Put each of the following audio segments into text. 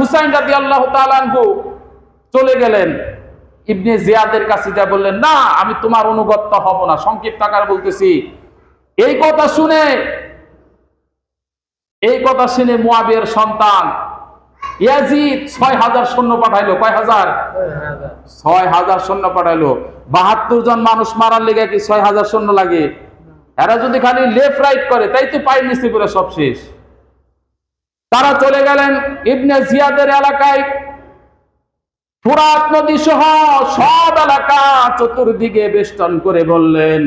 হুসাইন রাদি আল্লাহ তালানহু চলে গেলেন। ইবনে জিয়াদের কাছে যা বললেন, না, আমি তোমার অনুগত্য হব না। সংক্ষিপ্ত আকার বলতেছি, এই কথা শুনে, এই কথা শুনে মুয়াবিয়ার সন্তান ছয় হাজার সৈন্য পাঠাইলো। কয় হাজার? ছয় হাজার সৈন্য পাঠাইলো। বাহাত্তর জন মানুষ মারার লেগে কি ছয় হাজার লাগে? এরা যদি খালি লেফট রাইট করে, তাই তো পাই সব শেষ। তারা চলে গেলেন ইবনে জিয়াদের এলাকায়। ফুরাত নদী সহ সব এলাকা চতুর্দিকে বেষ্টন করে বললেন,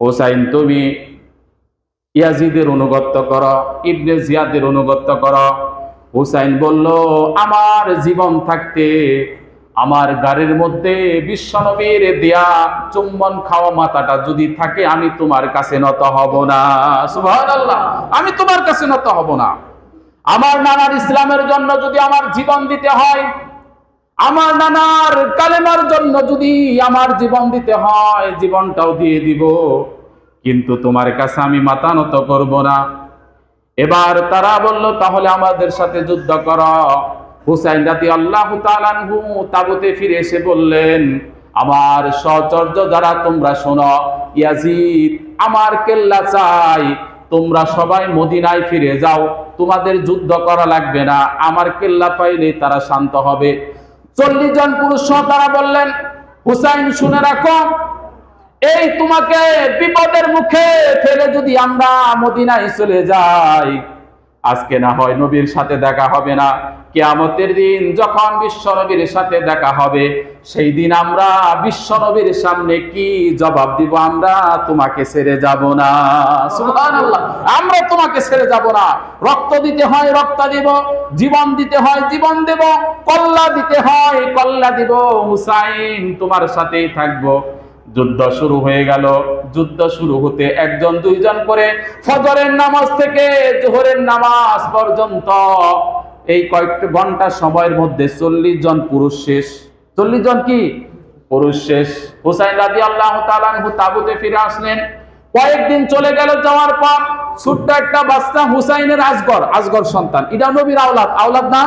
হোসাইন, তুমি ইয়াজিদের অনুগত্য কর, ইবনে জিয়াদের অনুগত্য কর। হুসাইন বলল, আমার জীবন থাকতে আমার গাড়ির মধ্যে বিশ্বনবীর দেয়া চুম্বন খাওয়া মাথাটা যদি থাকে, আমি তোমার কাছে নত হব না। সুবহানাল্লাহ, আমি তোমার কাছে নত হব না। আমার নানার ইসলামের জন্য যদি আমার জীবন দিতে হয়, আমার নানার কালেমার জন্য যদি আমার জীবন দিতে হয়, জীবনটাও দিয়ে দিব। কিন্তু তোমার কাছে আমি মাথা নত করব না। এবার তারা বলল, তাহলে আমাদের সাথে যুদ্ধ কর। হুসাইন রাতি আল্লাহ তালানহু তাবুতে ফিরে এসে বললেন, আমার সচর্য যারা, তোমরা শোনো, ইয়াজিদ, আমার কেল্লা চাই। তোমরা সবাই মদিনায় ফিরে যাও, তোমাদের যুদ্ধ করা লাগবে না, আমার কেল্লা পাইলে তারা শান্ত হবে। চল্লিশ জন পুরুষ তারা বললেন, হুসাইন, শুনে রাখো, এই তোমাকে বিপদের মুখে ফেলে যদি আমরা মদিনায় চলে যাই আজকে না হয় নবীর সাথে দেখা হবে না। কেয়ামতের দিন যখন বিশ্ব নবীর সাথে দেখা হবে, সেই দিন আমরা বিশ্ব নবীর সামনে কি জবাব দিব? আমরা তোমাকে ছেড়ে যাব না। আমরা তোমাকে ছেড়ে যাব না। রক্ত দিতে হয়, রক্ত দিব। জীবন দিতে হয়, জীবন দেব। কল্লা দিতে হয়, কল্লা দিব। হুসাইন তোমার সাথেই থাকব। যুদ্ধ শুরু হয়ে গেল। যুদ্ধ শুরু হতে একজন, দুইজন করে ফজরের নামাজ থেকে জোহরের নামাজ পর্যন্ত এই কয়েকটা ঘণ্টা সময়ের মধ্যে চল্লিশ জন পুরুষ শেষ। চল্লিশ জন কি? পুরুষ শেষ। হুসাইন রাজি আল্লাহ তালানহু তাবুতে ফিরে আসলেন। কয়েকদিন চলে গেল, যাওয়ার পর ছোট্ট একটা বাচ্চা হুসাইনের আজগর আজগর সন্তান। এটা নবীর আওলাদ। আওলাদ না?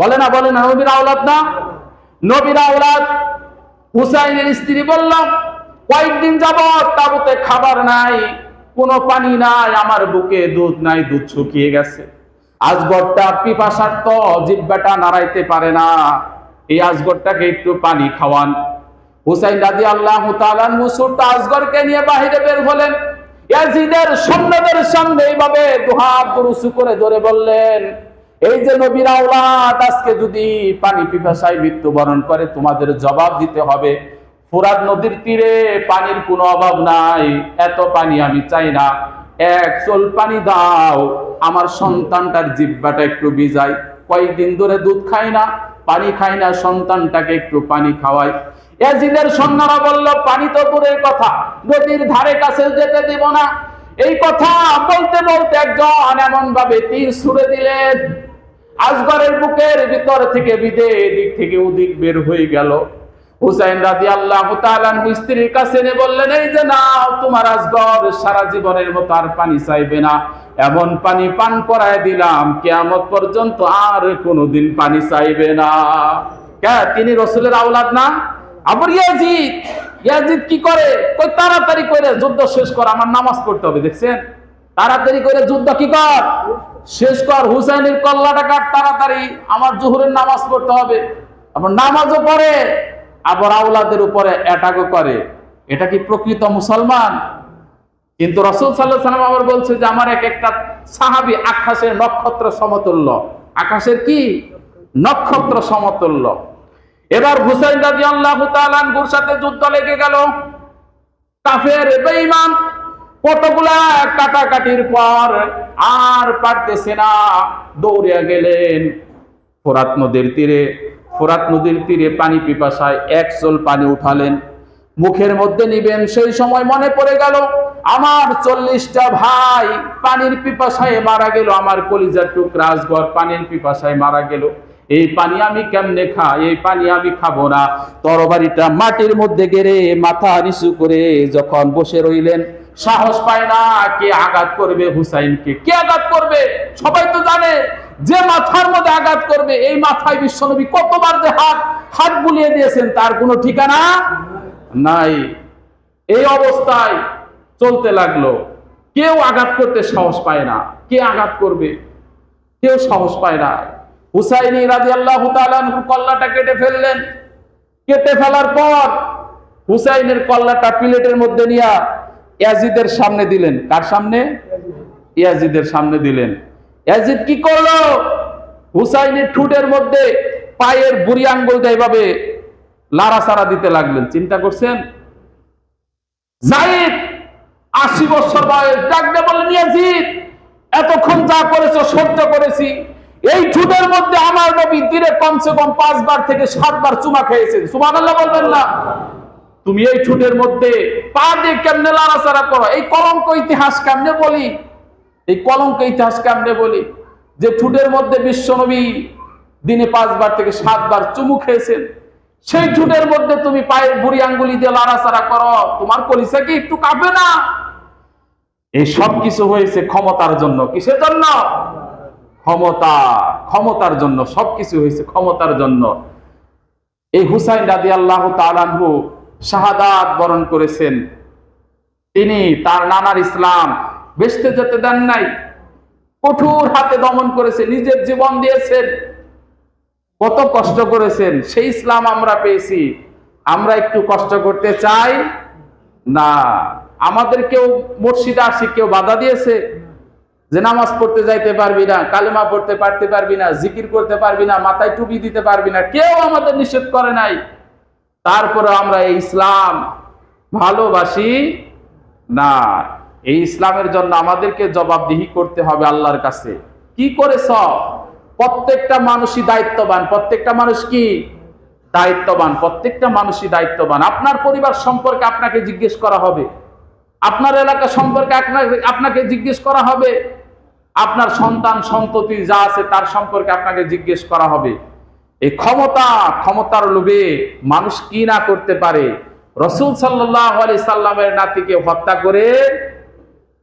বলে না বলে না, নবীর আওলাদ না? নবীর আওলাদ হুসাইনের স্ত্রী বলল কয়েকদিন যাবত তাবুতে খাবার নাই, কোনো পানি নাই, আমার বুকে দুধ নাই, দুধ শুকিয়ে গেছে। আজগরটা পিপাসার্থ জিব্বাটা নাড়াইতে পারে না। এই আজগরটাকে একটু পানি খাওয়ান। হুসাইন রাজি আল্লাহ মুসুরটা আজগরকে নিয়ে বাহিরে বের হলেন। ইয়াজিদের সৈন্যদের সামনে এইভাবে দুহাত দুরুসু করে ধরে বললেন এই যে নবীর আওলাদ, আজকে যদি পানি পিপাসায় মৃত্যুবরণ করে, তোমাদের জবাব দিতে হবে, ফুরাত নদীর তীরে পানির কোনো অভাব নাই, এত পানি আমি চাই না। এক চোল পানি দাও, আমার সন্তানটার জিব্বাটা একটু ভিজাই। কয়েকদিন ধরে দুধ খাই না, পানি খাই না, সন্তানটাকে একটু পানি খাওয়াই। এজিদের সন্ন্যারা বলল, পানি তো দূরের কথা, নদীর ধারে কাছে যেতে দিব না। এই কথা বলতে বলতে একজন এমন ভাবে তীর ছুড়ে দিলেন। আজগরের বুকের ভিতর থেকে বিদে এদিক থেকে ওদিক বের হয়ে গেল। হুসাইন রাজি আল্লাহ স্ত্রীর কাছে বললেন, এই যে না তোমার আজগর সারা জীবনের মতো আর পানি চাইবে না। এমন পানি পান করায় দিলাম, কেয়ামত পর্যন্ত আর কোনোদিন পানি চাইবে না। কে? তিনি রসুলের আওলাদ না? আবার ইয়াজিদ। ইয়াজিদ কি করে? কই, তাড়াতাড়ি করে যুদ্ধ শেষ কর, আমার নামাজ পড়তে হবে, দেখছেন? তাড়াতাড়ি করে যুদ্ধ কি কর? শেষ কর, হুসাইনের কল্লাটা কাট তাড়াতাড়ি, আমার জোহরের নামাজ পড়তে হবে। আবার নামাজও পড়ে, আবার আওলাদের উপরে অ্যাটাকও করে। এটা কি প্রকৃত মুসলমান? কিন্তু রসুল সাল্লাহ সাল্লাম আবার বলছে যে, আমার এক একটা সাহাবি আকাশের নক্ষত্র সমতুল্য। আকাশের কি? নক্ষত্র সমতুল্য। এবার হুসাইন রাজি আল্লাহ তালানগুর সাথে যুদ্ধ লেগে গেল। কাফের, বেঈমান কতগুলা কাটাকাটির পর আর পারতেছে না। দৌড়িয়া গেলেন। ফোরাত নদীর তীরে, ফোরাত নদীর তীরে পানি পিপাসায় এক চোল পানি উঠালেন। মুখের মধ্যে নিবেন, সেই সময় মনে পড়ে গেল, আমার চল্লিশটা ভাই পানির পিপাসায় মারা গেল, আমার কলিজার টুকরা আজগর পানির পিপাসায় মারা গেল। এই পানি আমি কেমনে খাই? এই পানি আমি খাব না। তরবারিটা মাটির মধ্যে গেড়ে মাথা নিচু করে যখন বসে রইলেন, সাহস পায় না কে আঘাত করবে হুসাইনকে। কে আঘাত করবে? সবাই তো জানে যে মাথার মধ্যে আঘাত করবে, এই মাথায় বিশ্বনবী কতবার যে হাত হাত বুলিয়ে দিয়েছেন, তার কোনো ঠিকানা নাই। এই অবস্থায় চলতে লাগল। কেউ আঘাত করতে সাহস পায় না। কে আঘাত করবে? কেউ সাহস পায় না। হুসাইনি রাজি আল্লাহ কল্লাটা কেটে ফেললেন। কেটে ফেলার পর হুসাইনের কল্লাটা প্লেটের মধ্যে নিয়ে ইয়াজিদের সামনে দিলেন। কার সামনে? ইয়াজিদের সামনে দিলেন। ইয়াজিদ কি করল? হুসাইনের ঠুটের মধ্যে পায়ের বুড়ি আঙ্গুলটা এভাবে লাড়াচাড়া দিতে লাগলেন। চিন্তা করছেন? জাহিদ আশি বছর বয়স। ডাকতে বললেন, ইয়াজিদ, এতক্ষণ যা করেছ সহ্য করেছি। এই ঠুটের মধ্যে আমার নবী দিনে কমসে কম পাঁচবার থেকে সাতবার চুমা খেয়েছেন। সুবহানাল্লাহ বলবেন না। তুমি এই ঠুটের মধ্যে পা দিয়ে কেমনে লাড়াচাড়া করো? এই কলঙ্ক ইতিহাস কেমনে বলি? এই কলঙ্ক ইতিহাস কেমনে বলি? যে ঠুটের মধ্যে বিশ্বনবী দিনে পাঁচবার থেকে সাতবার চুমু খেয়েছেন। সেই ঠুটের মধ্যে তুমি পায়ের বুড়ি আঙ্গুলি দিয়ে লাড়াচাড়া করো। তোমার কলিসা কি একটু কাঁপে না? এই সব কিছু হয়েছে ক্ষমতার জন্য। কিসের জন্য? ক্ষমতা, ক্ষমতার জন্য, সবকিছু হয়েছে ক্ষমতার জন্য। এই হুসাইন রাদি আল্লাহ তালানহু শাহাদাত বরণ করেছেন। তিনি তার নানার ইসলাম বেসতে যেতে দেন নাই। কঠোর হাতে দমন করেছে নিজের জীবন দিয়েছেন। কত কষ্ট করেছেন, সেই ইসলাম আমরা পেয়েছি। আমরা একটু কষ্ট করতে চাই? না। আমাদের কেউ মসজিদে আসি কেউ বাধা দিয়েছে। যে নামাজ পড়তে যাইতে পারবি না, কালেমা পড়তে পারতে পারবি না, জিকির করতে পারবি না, মাথায় টুপি দিতে পারবি না, কেউ আমাদের নিষেধ করে নাই। তারপরে আমরা এই ইসলাম ভালোবাসি না। এই ইসলামের জন্য আমাদেরকে জবাবদিহি করতে হবে আল্লাহর কাছে। কি করেছ? প্রত্যেকটা মানুষই দায়িত্ববান। প্রত্যেকটা মানুষ কি? দায়িত্ববান। প্রত্যেকটা মানুষই দায়িত্ববান। আপনার পরিবার সম্পর্কে আপনাকে জিজ্ঞেস করা হবে। আপনার এলাকা সম্পর্কে আপনাকে জিজ্ঞেস করা হবে। আপনার সন্তান সন্ততি যা আছে তার সম্পর্কে আপনাকে জিজ্ঞেস করা হবে। এই ক্ষমতা, ক্ষমতার লোভে মানুষ কি না করতে পারে? রসুল সাল্লাহ সাল্লামের নাতিকে হত্যা করে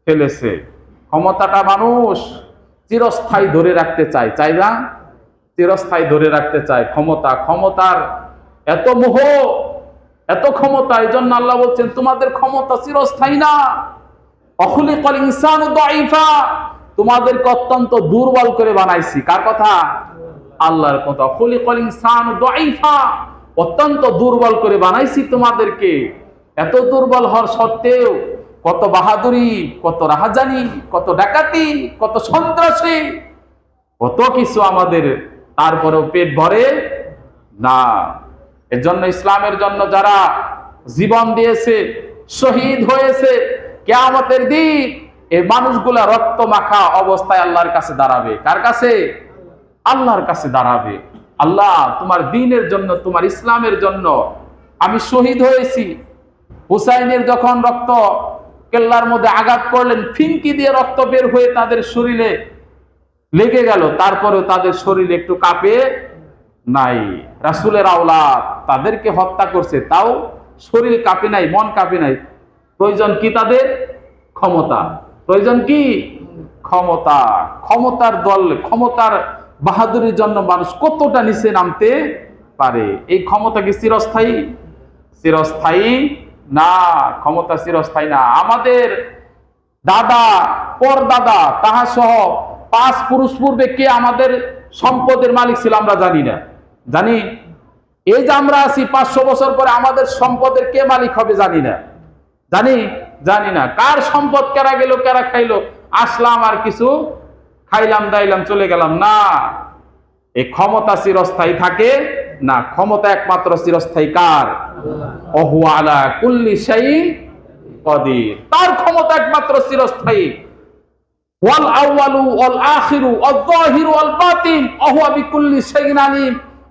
ফেলেছে। ক্ষমতাটা মানুষ চিরস্থায়ী ধরে রাখতে চায় চাই না? চিরস্থায়ী ধরে রাখতে চায়। ক্ষমতা, ক্ষমতার এত মোহ, এত ক্ষমতা এই জন্য আল্লাহ বলছেন, তোমাদের ক্ষমতা চিরস্থায়ী না। অখুলি কল ইনসান তোমাদেরকে অত্যন্ত দুর্বল করে বানাইছি। কার কথা? আল্লাহর কথা। অখুলি কল দাইফা অত্যন্ত দুর্বল করে বানাইছি তোমাদেরকে। এত দুর্বল হওয়ার সত্ত্বেও কত বাহাদুরি, কত রাহাজানি, কত ডাকাতি, কত সন্ত্রাসী, কত কিছু আমাদের তারপরেও পেট ভরে না। এর জন্য ইসলামের জন্য যারা জীবন দিয়েছে, শহীদ হয়েছে, কেয়ামতের দিন এই মানুষগুলা রক্ত মাখা অবস্থায় আল্লাহর কাছে দাঁড়াবে। কার কাছে? আল্লাহর কাছে দাঁড়াবে। আল্লাহ, তোমার দিনের জন্য, তোমার ইসলামের জন্য আমি শহীদ হয়েছি। হুসাইনের যখন রক্ত কেল্লার মধ্যে আঘাত করলেন, ফিনকি দিয়ে রক্ত বের হয়ে তাদের শরীরে লেগে গেল। তারপরেও তাদের শরীরে একটু কাঁপে নাই। রাসুলের আওলাদ তাদেরকে হত্যা করছে, তাও শরীর কাঁপে নাই, মন কাঁপে নাই। প্রয়োজন কি তাদের? ক্ষমতা। প্রয়োজন কি? ক্ষমতা। ক্ষমতার দল, ক্ষমতার বাহাদুরির জন্য মানুষ কতটা নিচে নামতে পারে? এই ক্ষমতা কি চিরস্থায়ী? চিরস্থায়ী না, ক্ষমতা চিরস্থায়ী না। আমাদের দাদা পর দাদা তাহা সহ পাঁচ পুরুষ পূর্বে কে আমাদের সম্পদের মালিক ছিল আমরা জানি না। জানি? এই যে আমরা আছি পাঁচশো বছর পরে আমাদের সম্পদের কে মালিক হবে জানি না। জানি? জানি না। কার সম্পদ কেরা গেল, কেরা খাইলো? আসলাম আর কিছু খাইলাম, দাইলাম, চলে গেলাম। না এই ক্ষমতা চিরস্থায়ী থাকে না। ক্ষমতা একমাত্র চিরস্থায়ী কার? অহু আলা কুল্লি শাই কদির। তার ক্ষমতা একমাত্র চিরস্থায়ী। ওয়াল আউয়ালু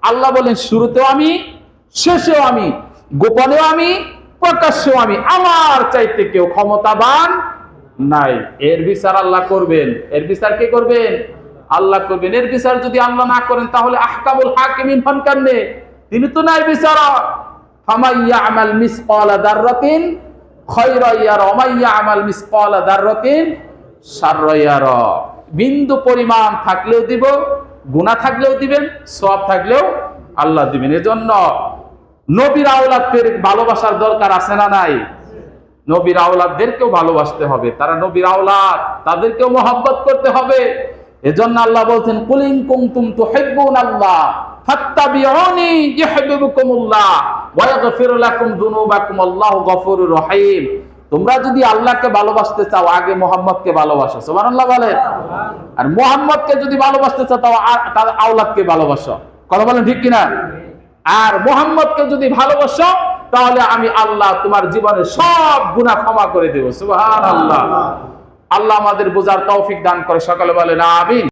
আল্লাহ বলেন, শুরুতেও আমি, শেষেও আমি, গোপনেও আমি প্রকাশ্যেও আমি আমার চাইতে কেউ ক্ষমতাবান নাই। এর বিচার আল্লাহ করবেন। এর বিচার কে করবেন? আল্লাহ করবেন। এর বিচার যদি আল্লাহ না করেন, তাহলে আহকামুল হাকিমিন হন কেমনে? তিনি তো নাই বিচারক। ফামাইয়া আমাল মিসকালা দাররাতিন খায়রা ইয়ারা ওমাইয়া আমাল মিসকালা দাররাতিন শাররা ইয়ারা। বিন্দু পরিমাণ থাকলেও দিব গুণা থাকলেও দিবেন সব থাকলেও আল্লাহ দিবেন। এজন্য নবীর আওলাদদের ভালোবাসার দরকার আছে না নাই? নবীর আওলাদদেরকেও ভালোবাসতে হবে। তারা নবীর আওলাদ, তাদেরকেও মহব্বত করতে হবে। এজন্য আল্লাহ বলছেন, কুলিং কুমতুম তুহিব্বুন আল্লাহ, ফাত্তাবিউনি ইউহিব্বুকুমুল্লাহ, ওয়া ইয়াগফির লাকুম যুনুবাকুম, আল্লাহু গফুরুর রহিম। তোমরা যদি আল্লাহকে ভালোবাসতে চাও, আগে মোহাম্মদকে ভালোবাসো। সুবহানাল্লাহ বলেন। আর মোহাম্মদকে যদি ভালোবাসতে চাও, তাও তার আওলাদকে ভালোবাসো। কথা বলেন ঠিক কিনা? আর মোহাম্মদকে যদি ভালোবাসো তাহলে আমি আল্লাহ তোমার জীবনে সব গুণা ক্ষমা করে দেব। সুবাহ আল্লাহ আল্লাহ আমাদের বোঝার তৌফিক দান করে সকালে না আমিন।